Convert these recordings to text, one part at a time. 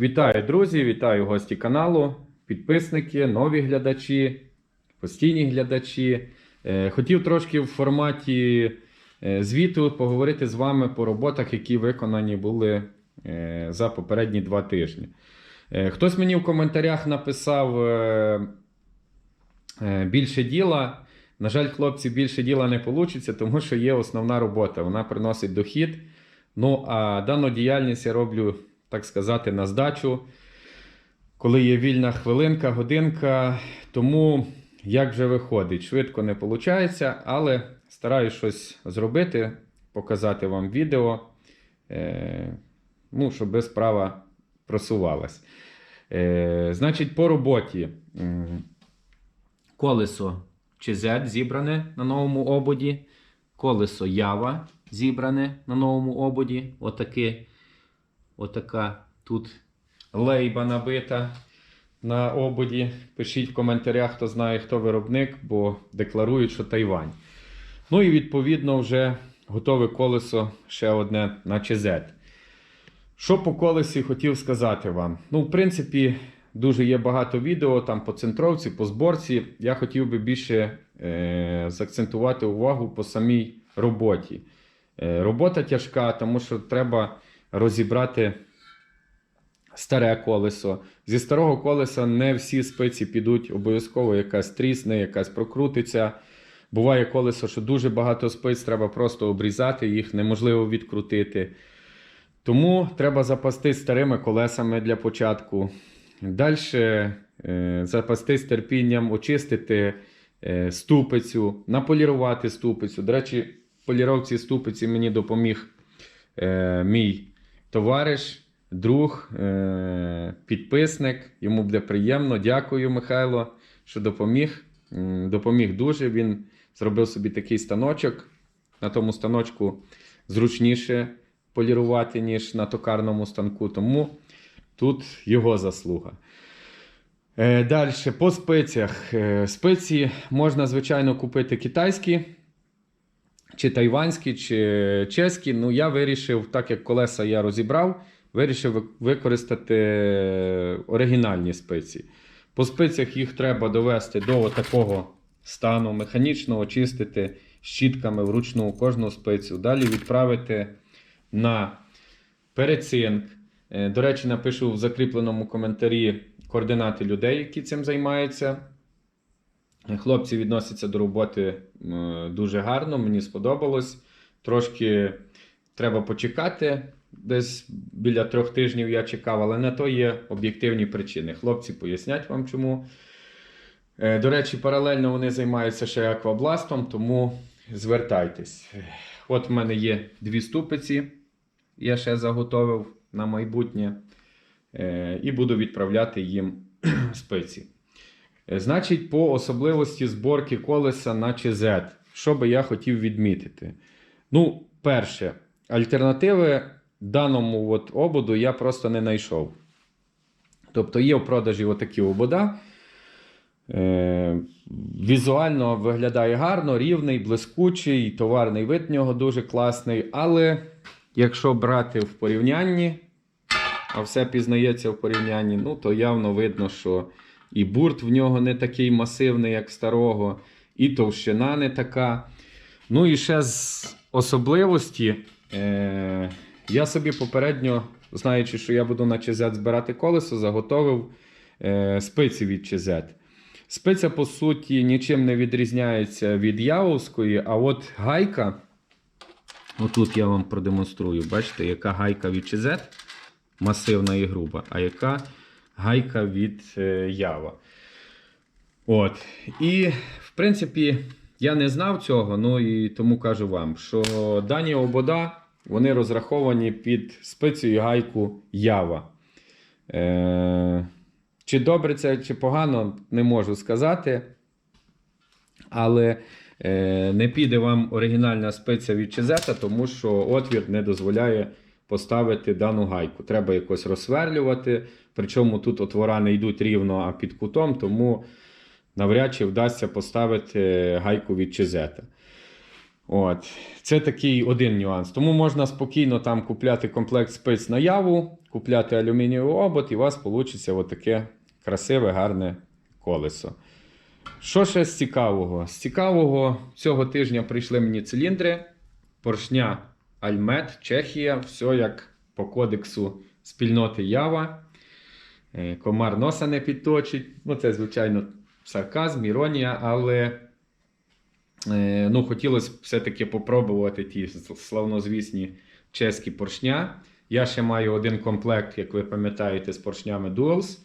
Вітаю, друзі! Вітаю гості каналу, підписники, нові глядачі, постійні глядачі. Е, Хотів трошки в форматі е, звіту поговорити з вами по роботах, які виконані були е, за попередні два тижні. Хтось мені в коментарях написав більше діла. На жаль, хлопці, більше діла не вийде, тому що є основна робота. Вона приносить дохід. Ну, а дану діяльність я роблю, так сказати, на здачу, коли є вільна хвилинка, годинка. Тому як же виходить? Швидко не виходить, але стараюсь щось зробити, показати вам відео, е, ну, щоб справа просувалась. Е, значить, по роботі. Колесо ЧЗ зібране на новому ободі. Колесо Ява зібране на новому ободі. Отаке, отака тут лейба набита на ободі. Пишіть в коментарях, хто знає, хто виробник, бо декларують, що Тайвань. Ну і відповідно вже готове колесо ще одне на ЧЗ. Що по колесі хотів сказати вам? Ну, в принципі, дуже є багато відео там по центровці, по зборці. Я хотів би більше е, заакцентувати увагу по самій роботі. Е, робота тяжка, тому що треба розібрати старе колесо. Зі старого колеса не всі спиці підуть, обов'язково якась трісне, якась прокрутиться. Буває колесо, що дуже багато спиць, треба просто обрізати, їх неможливо відкрутити. Тому треба запастись старими колесами для початку. Далі е, запастись терпінням, очистити е, ступицю, наполірувати ступицю. До речі, поліровці ступиці мені допоміг е, мій товариш, друг, е, підписник. Йому буде приємно. Дякую, Михайло, що допоміг. Допоміг дуже. Він зробив собі такий станочок. На тому станочку зручніше полірувати, ніж на токарному станку. Тому тут його заслуга. Е, Далі, по спеціях. Е, Спеції можна, звичайно, купити китайські, чи тайванські, чи чеські. Ну, я вирішив, так як колеса я розібрав, вирішив використати оригінальні спеції. По спеціях їх треба довести до такого стану, механічно очистити щітками вручну кожну спецію. Далі відправити на перецинк. Е, До речі, напишу в закріпленому коментарі координати людей, які цим займаються. Е, Хлопці відносяться до роботи дуже гарно, мені сподобалось. Трошки треба почекати. Десь біля трьох тижнів я чекав, але на то є об'єктивні причини. Хлопці пояснять вам чому. Е, До речі, паралельно вони займаються ще аквабластом, тому звертайтесь. Е, От в мене є дві ступиці, я ще заготовив на майбутнє. Е, І буду відправляти їм спиці. Е, Значить, по особливості зборки колеса на ЧЗ, що би я хотів відмітити. Ну, перше, альтернативи даному от ободу я просто не знайшов. Тобто є в продажі отакі обода. Е, візуально виглядає гарно, рівний, блискучий, товарний вид нього дуже класний. Але якщо брати в порівнянні, а все пізнається в порівнянні, ну то явно видно, що і бурт в нього не такий масивний, як старого, і товщина не така. Ну і ще з особливості, е, я собі попередньо, знаючи, що я буду на ЧЗ збирати колесо, заготовив е, спиці від ЧЗ. Спиця, по суті, нічим не відрізняється від Яовської, а от гайка, отут я вам продемонструю, бачите, яка гайка від ЧЗ, масивна і груба, а яка гайка від е, Ява. От. І, в принципі, я не знав цього, ну і тому кажу вам, що дані обода вони розраховані під спицю і гайку Ява. Е, чи добре це, чи погано, не можу сказати. Але е, не піде вам оригінальна спиця від Чезета, тому що отвір не дозволяє поставити дану гайку. Треба якось розсверлювати. Причому тут отвора не йдуть рівно, а під кутом, тому навряд чи вдасться поставити гайку від Чезета. От. Це такий один нюанс. Тому можна спокійно там купляти комплект спиць на яву, купляти алюмінієвий обод, і у вас вийде отаке красиве, гарне колесо. Що ще з цікавого? З цікавого цього тижня прийшли мені циліндри, поршня Альмет, Чехія, все як по кодексу спільноти Ява. Е, Комар носа не підточить. Ну, це, звичайно, сарказм, іронія, але е, ну, хотілося б все-таки попробувати ті славнозвісні чеські поршня. Я ще маю один комплект, як ви пам'ятаєте, з поршнями Duals.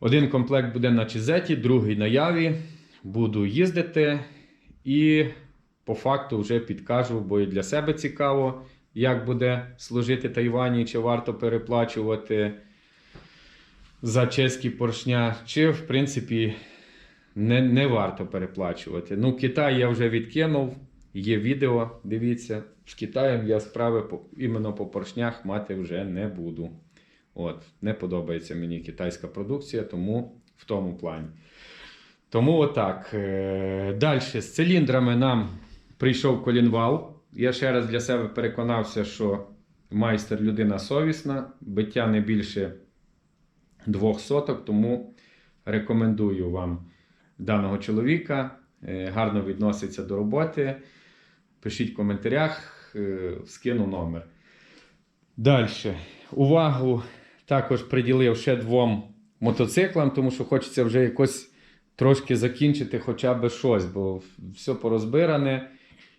Один комплект буде на Чизеті, другий на Яві. Буду їздити і по факту вже підкажу, бо і для себе цікаво, як буде служити Тайвані, чи варто переплачувати за чеські поршня, чи в принципі не, не варто переплачувати. Ну, Китай я вже відкинув, є відео, дивіться. З Китаєм я справи по, іменно по поршнях мати вже не буду. От, не подобається мені китайська продукція, тому в тому плані. Тому отак. Е, Далі з циліндрами нам прийшов колінвал. Я ще раз для себе переконався, що майстер людина совісна, биття не більше двох соток, тому рекомендую вам даного чоловіка. Е, Гарно відноситься до роботи. Пишіть в коментарях, е, скину номер. Далі. Увагу також приділив ще двом мотоциклам, тому що хочеться вже якось трошки закінчити хоча б щось, бо все порозбиране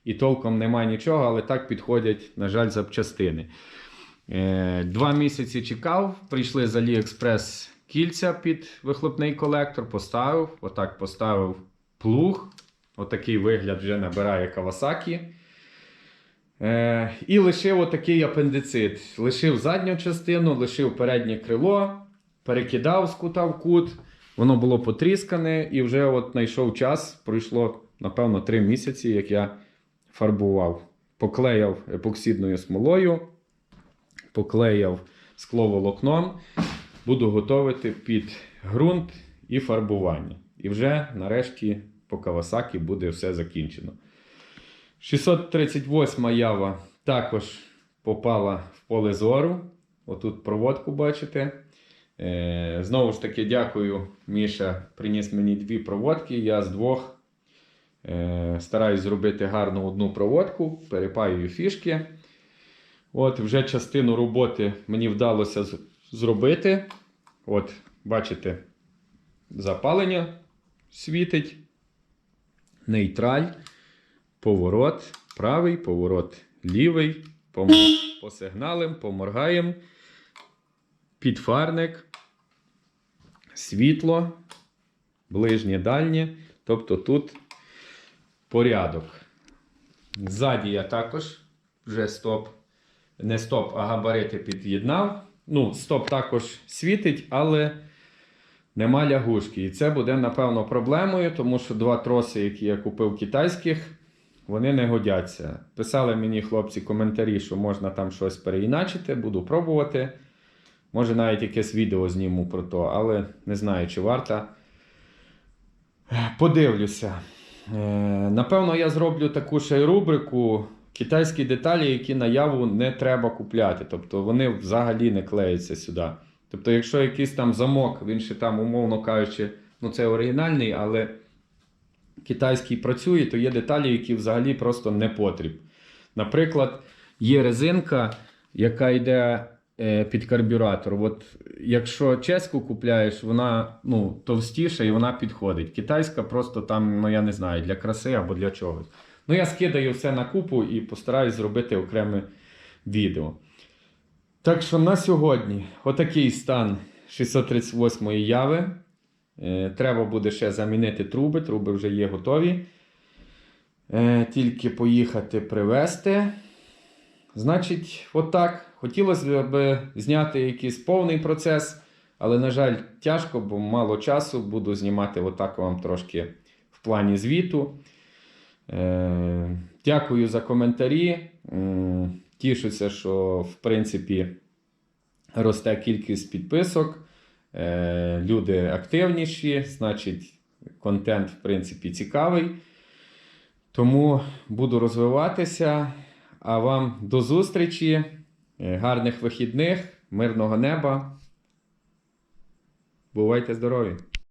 і толком немає нічого, але так підходять, на жаль, запчастини. Е, Два місяці чекав, прийшли з AliExpress кільця під вихлопний колектор, поставив, отак поставив плуг. Отакий вигляд вже набирає Kawasaki. Е, і лишив отакий апендицит. Лишив задню частину, лишив переднє крило, перекидав з кута в кут. Воно було потріскане, і вже от знайшов час. Пройшло, напевно, 3 місяці, як я фарбував. Поклеяв епоксидною смолою, поклеяв скловолокном. Буду готувати під ґрунт і фарбування. І вже нарешті по Кавасакі буде все закінчено. 638 ява також попала в поле зору. Отут проводку бачите. Е, знову ж таки, дякую, Міша приніс мені дві проводки. Я з двох стараюсь зробити гарну одну проводку, перепаюю фішки. От Вже частину роботи мені вдалося зробити. От, бачите, запалення світить, нейтраль, поворот правий, поворот лівий, посигналим, поморгаємо, підфарник, світло, ближнє, дальнє. Тобто тут порядок. Ззаді я також вже стоп, не стоп, а габарити під'єднав. Ну, стоп також світить, але нема лягушки. І це буде, напевно, проблемою, тому що два троси, які я купив китайських, вони не годяться. Писали мені хлопці коментарі, що можна там щось переіначити, буду пробувати. Може навіть якесь відео зніму про то, але не знаю, чи варто. Подивлюся. Е, Напевно, я зроблю таку ще й рубрику китайські деталі, які наяву не треба купляти. Тобто вони взагалі не клеються сюди. Тобто, якщо якийсь там замок, він ще там, умовно кажучи, ну це оригінальний, але китайський працює, то є деталі, які взагалі просто не потрібні. Наприклад, є резинка, яка йде під карбюратор. От, якщо чеську купляєш, вона ну, товстіша і вона підходить. Китайська просто там, ну я не знаю, для краси або для чогось. Ну, я скидаю все на купу і постараюсь зробити окреме відео. Так що на сьогодні отакий стан 638 яви. Е, Треба буде ще замінити труби. Труби вже є готові. Е, Тільки поїхати привезти. Значить, отак. Хотілося б зняти якийсь повний процес, але, на жаль, тяжко, бо мало часу. Буду знімати отак вам трошки в плані звіту. Е, Дякую за коментарі. Тішуся, що в принципі росте кількість підписок. Е, Люди активніші, значить, контент, в принципі, цікавий. Тому буду розвиватися. А вам до зустрічі, гарних вихідних, мирного неба. Бувайте здорові!